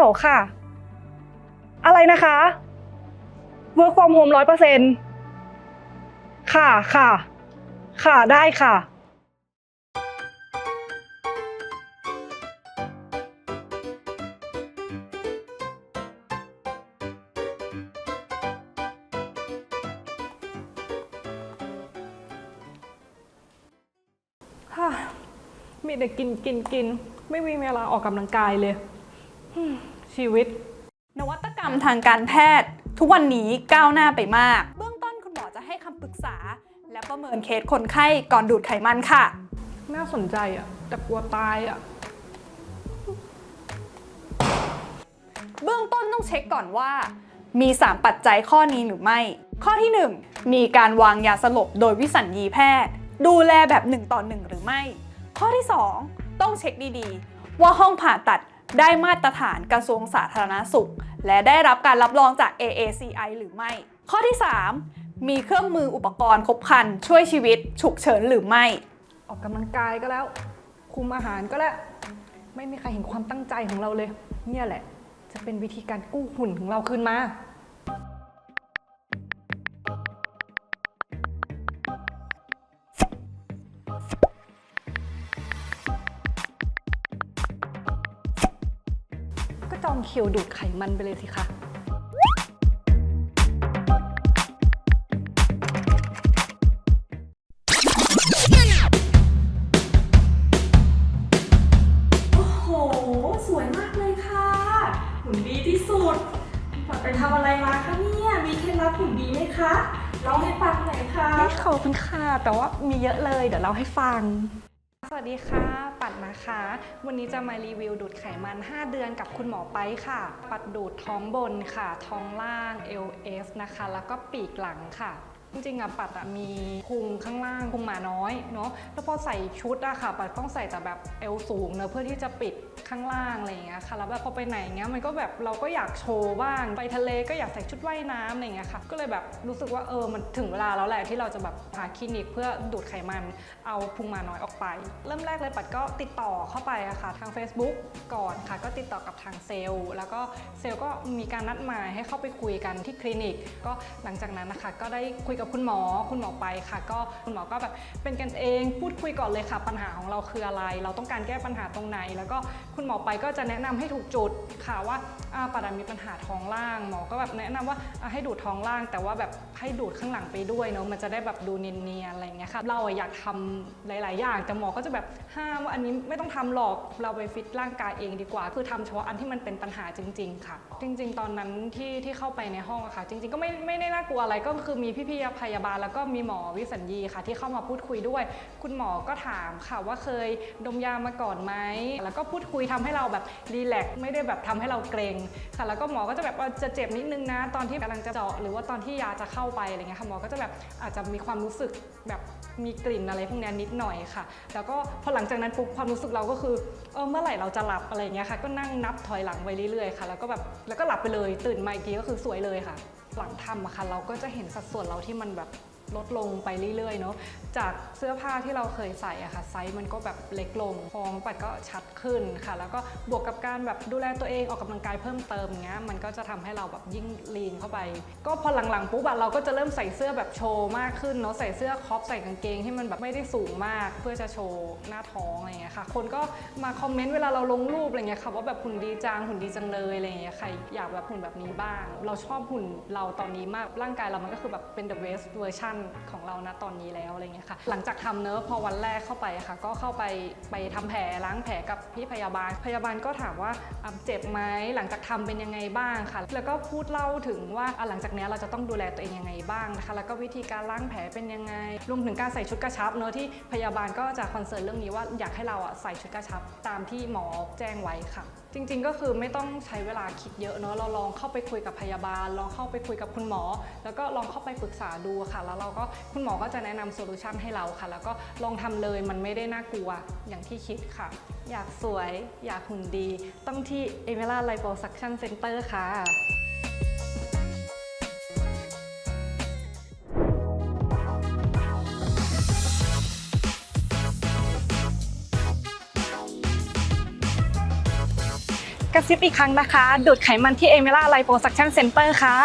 ลค่ะ อะไรนะคะ work from home ร้อยเปอร์เซ็นค่ะค่ะ ค่ะได้ค่ะ ฮ่ามีแต่กินกินกิน ไม่มีเวลาออกกำลังกายเลย ชีวิต นวัตกรรมทางการแพทย์ ทุกวันนี้ก้าวหน้าไปมาก เบื้องต้นคุณหมอจะให้คำปรึกษา และประเมินเคสคนไข้ก่อนดูดไขมันค่ะ น่าสนใจอะแต่กลัวตายอะเบื้องต้นต้องเช็คก่อนว่า มี 3 ปัจจัยข้อนี้หรือไม่ ข้อที่ 1 มีการวางยาสลบโดยวิสัญญีแพทย์ ดูแลแบบ1ต่อ1หรือไม่ ข้อที่ 2 ต้องเช็คดีๆ ว่าห้องผ่าตัด ได้มาตรฐานกระทรวงสาธารณสุข และได้รับการรับรองจาก AACI หรือไม่ ข้อที่ 3 มีเครื่องมืออุปกรณ์ครบครัน ช่วยชีวิต ฉุกเฉินหรือไม่ ออกกำลังกายก็แล้ว คุมอาหารก็แล้ว ไม่มีใครเห็นความตั้งใจของเราเลย เนี่ยแหละ จะเป็นวิธีการกู้หุ่นของเราคืนมา องคิวดูดไขมันไปเลยสิคะโอ้โห สวยมากเลยค่ะ หุ่นดีที่สุดปัดไปทำอะไรมาคะเนี่ย มีเคล็ดลับหุ่นดีไหมคะเล่าให้ฟังหน่อยค่ะไม่ขอบคุณค่ะ แต่ว่ามีเยอะเลย เดี๋ยวเราให้ฟัง สวัสดีค่ะ ปัดนะคะ วันนี้จะมารีวิวดูดไขมัน 5 เดือนกับคุณหมอไปค่ะ ปัดดูดท้องบนค่ะ ท้องล่าง LS นะคะ แล้วก็ปีกหลังค่ะ จริงๆอะปัดอะมีพุงข้างล่างพุงหมาน้อยเนาะแล้วพอใส่ชุดอะค่ะ ปัดต้องใส่แต่แบบเอวสูงเนอะเพื่อที่จะปิดข้างล่างอะไรอย่างเงี้ยค่ะแล้วแบบพอไปไหนเงี้ยมันก็แบบเราก็อยากโชว์บ้างไปทะเลก็อยากใส่ชุดว่ายน้ำอะไรอย่างเงี้ยค่ะก็เลยแบบรู้สึกว่าเออมันถึงเวลาแล้วแหละที่เราจะแบบหาคลินิก เพื่อดูดไขมันเอาพุงหมาน้อยออกไป เริ่มแรกเลยปัดก็ติดต่อเข้าไปอะค่ะทาง Facebook ก่อนค่ะ ก็ติดต่อกับทางเซลล์ แล้วก็เซลล์ก็มีการนัดหมายให้เข้าไปคุยกันที่คลินิก ก็หลังจากนั้นนะคะก็ได้คุยกับคุณหมอคุณหมอไปค่ะ ก็คุณหมอก็แบบเป็นกันเองพูดคุยก่อนเลยค่ะ ปัญหาของเราคืออะไร เราต้องการแก้ปัญหาตรงไหน แล้วก็คุณหมอไปก็จะแนะนำให้ถูกจุดค่ะว่าอ่าปัดอะมีปัญหาท้องล่าง หมอก็แบบแนะนำว่าให้ดูดท้องล่าง แต่ว่าแบบให้ดูดข้างหลังไปด้วยเนาะมันจะได้แบบดูเนียนๆอะไรอย่างเงี้ยค่ะเราอยากทำหลาย ๆ อย่างแต่หมอก็จะแบบห้ามว่าอันนี้ไม่ต้องทำหรอกเราไปฟิตร่างกายเองดีกว่า คือทำเฉพาะอันที่มันเป็นปัญหาจริง ๆ ค่ะ จริง ๆ ตอนนั้นที่ที่เข้าไปในห้องอะค่ะ จริง ๆ ก็ไม่ไม่ได้น่ากลัวอะไรก็คือมีพี่ๆพยาบาล แล้วก็มีหมอวิสัญญีค่ะ ที่เข้ามาพูดคุยด้วย คุณหมอก็ถามค่ะว่าเคยดมยามาก่อนไหมแล้วก็พูดคุยทำให้เราแบบรีแลกซ์ไม่ได้แบบทำให้เราเกรงค่ะ แล้วก็หมอก็จะแบบว่าจะเจ็บนิดนึงนะ ตอนที่กำลังจะเจาะหรือว่าตอนที่ยาจะเข้าไปอะไรเงี้ยค่ะหมอก็จะแบบอาจจะมีความรู้สึกแบบมีกลิ่นอะไรพวกนี้นิดหน่อยค่ะ แล้วก็พอหลังจากนั้นปุ๊บความรู้สึกเราก็คือเออเมื่อไหร่เราจะหลับอะไรเงี้ยค่ะ ก็นั่งนับถอยหลังไปเรื่อยๆค่ะ แล้วก็แบบแล้วก็หลับไปเลยตื่นมาอีกทีก็คือสวยเลยค่ะ หลังทำอะค่ะ เราก็จะเห็นสัดส่วนเราที่มันแบบ ลดลงไปเรื่อยๆเนาะจากเสื้อผ้าที่เราเคยใส่อะค่ะไซส์มันก็แบบเล็กลงท้องปัดก็ชัดขึ้นค่ะ แล้วก็บวกกับการแบบดูแลตัวเองออกกำลังกายเพิ่มเติมเงี้ยมันก็จะทำให้เราแบบยิ่งลีนเข้าไป ก็พอหลังๆปุ๊บอะเราก็จะเริ่มใส่เสื้อแบบโชว์มากขึ้นเนาะใส่เสื้อครอปใส่กางเกงที่มันแบบไม่ได้สูงมาก เพื่อจะโชว์หน้าท้องอะไรเงี้ยค่ะ คนก็มาคอมเมนต์เวลาเราลงรูปอะไรเงี้ยค่ะว่าแบบหุ่นดีจังหุ่นดีจังเลยอะไรเงี้ยใครอยากแบบหุ่นแบบนี้บ้าง เราชอบหุ่นเราตอนนี้มากร่างกายเรามันก็คือแบบเป็น the best version ของเรานะตอนนี้แล้วอะไรเงี้ยค่ะ หลังจากทำเนอะพอวันแรกเข้าไปค่ะ ก็เข้าไปไปทำแผลล้างแผลกับพี่พยาบาล พยาบาลก็ถามว่าเจ็บไหมหลังจากทำเป็นยังไงบ้างค่ะ แล้วก็พูดเล่าถึงว่าอะหลังจากนี้เราจะต้องดูแลตัวเองยังไงบ้างนะคะแล้วก็วิธีการล้างแผลเป็นยังไงรวมถึงการใส่ชุดกระชับเนอะที่พยาบาลก็จะคอนเซิร์นเรื่องนี้ว่าอยากให้เราอะใส่ชุดกระชับตามที่หมอแจ้งไว้ค่ะ จริง ๆ ก็คือไม่ต้องใช้เวลาคิดเยอะเนอะเราลองเข้าไปคุยกับพยาบาล ลองเข้าไปคุยกับคุณหมอ แล้วก็ลองเข้าไปปรึกษาดูค่ะแล้วเราก็คุณหมอก็จะแนะนำโซลูชันให้เราค่ะ แล้วก็ลองทำเลยมันไม่ได้น่ากลัวอย่างที่คิดค่ะ อยากสวยอยากหุ่นดี ต้องที่ e m e r a Liposuction Center ค่ะกระซิบอีกครั้งนะคะ ดูดไขมันที่เอเมล่าไลโปซักชั่นเซ็นเตอร์ค่ะ